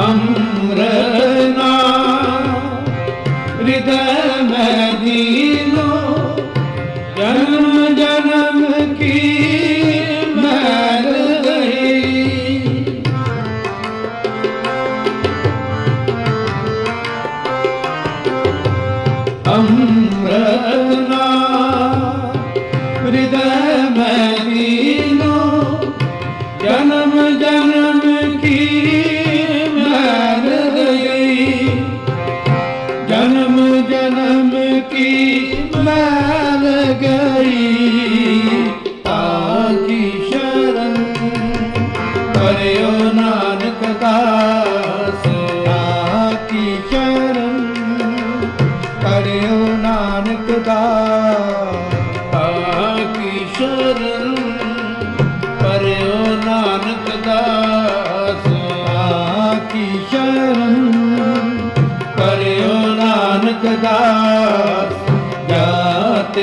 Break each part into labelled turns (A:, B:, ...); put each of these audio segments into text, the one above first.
A: ਅਮਰਨਾ ਹਿਰਦੈ ਮੈਂ ਦੀਨੋ ਜਨਮ ਜਨਮ ਕੀ ਮੈਲ ਗਈ। ਅਮਰਨਾ ਕੀ ਮੈਲ ਗਈ? ਆਕੀ ਸ਼ਰਨ? ਕਰਿਓ ਨਾਨਕ ਦਾਸ। ਆਕੀ ਸ਼ਰਨ? ਕਰਿਓ ਨਾਨਕ ਦਾਸ। ਆਕੀ ਸ਼ਰਨ? ਕਰਿਓ ਨਾਨਕ ਦਾਸ। ਆਕੀ ਸ਼ਰਨ? ਕਰਿਓ ਨਾਨਕ ਦਾਸ। ज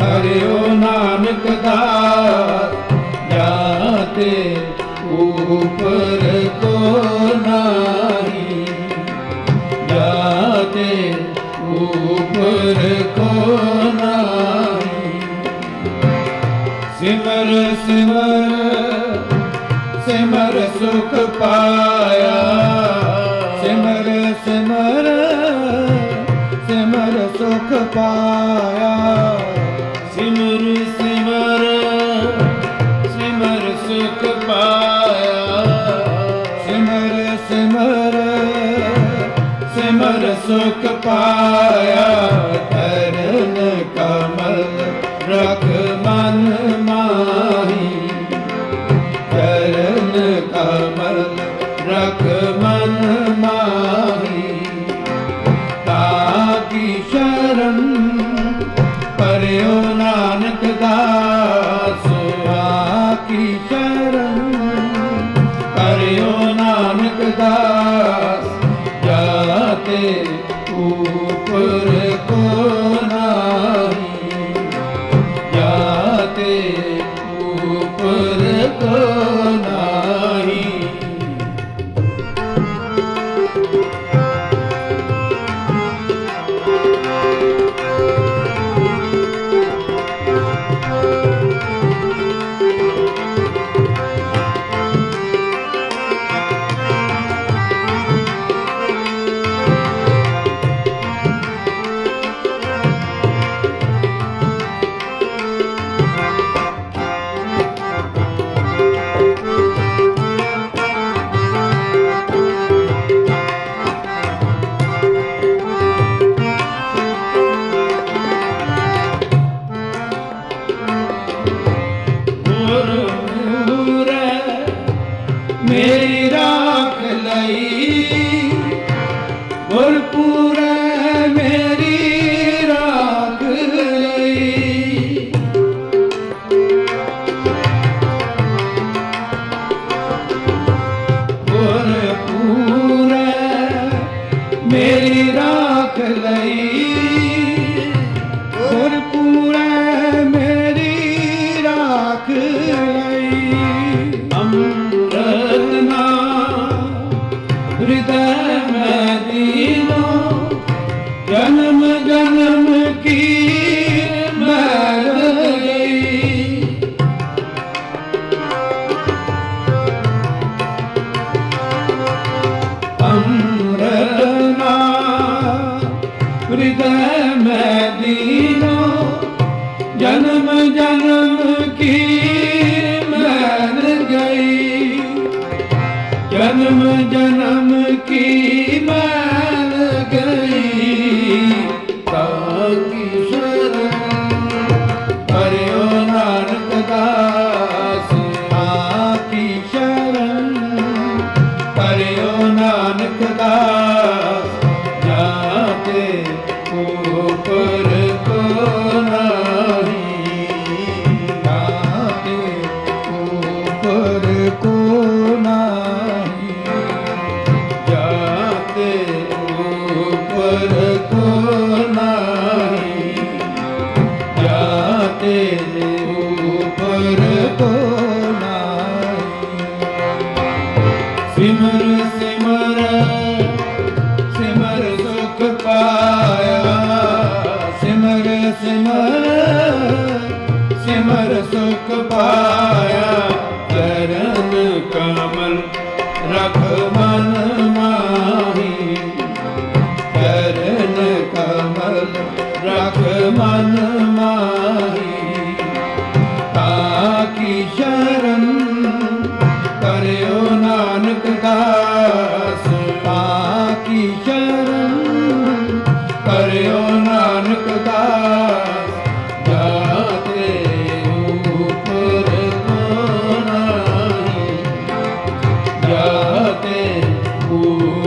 A: ਕਰਿਓ ਨਾਨਕ ਦਾਸ ਜਾਤੇ ਉਪਰ ਸਿਮਰ ਸੁਖ ਪਾਇਆ, ਤਰਨ ਕਮਲ ਰਖ ਮਨ ਮਾਹੀ। ਚਰਨ ਕਮਲ ਰਖ ਮਨ ਮਾਹੀ। ਤਾਕੀ ਸ਼ਰਨ ਪਰਿਓ ਜਨਮ ਜਨਮ ਕੀ ਮੈਂ ਸੁਖ ਪਾਇਆ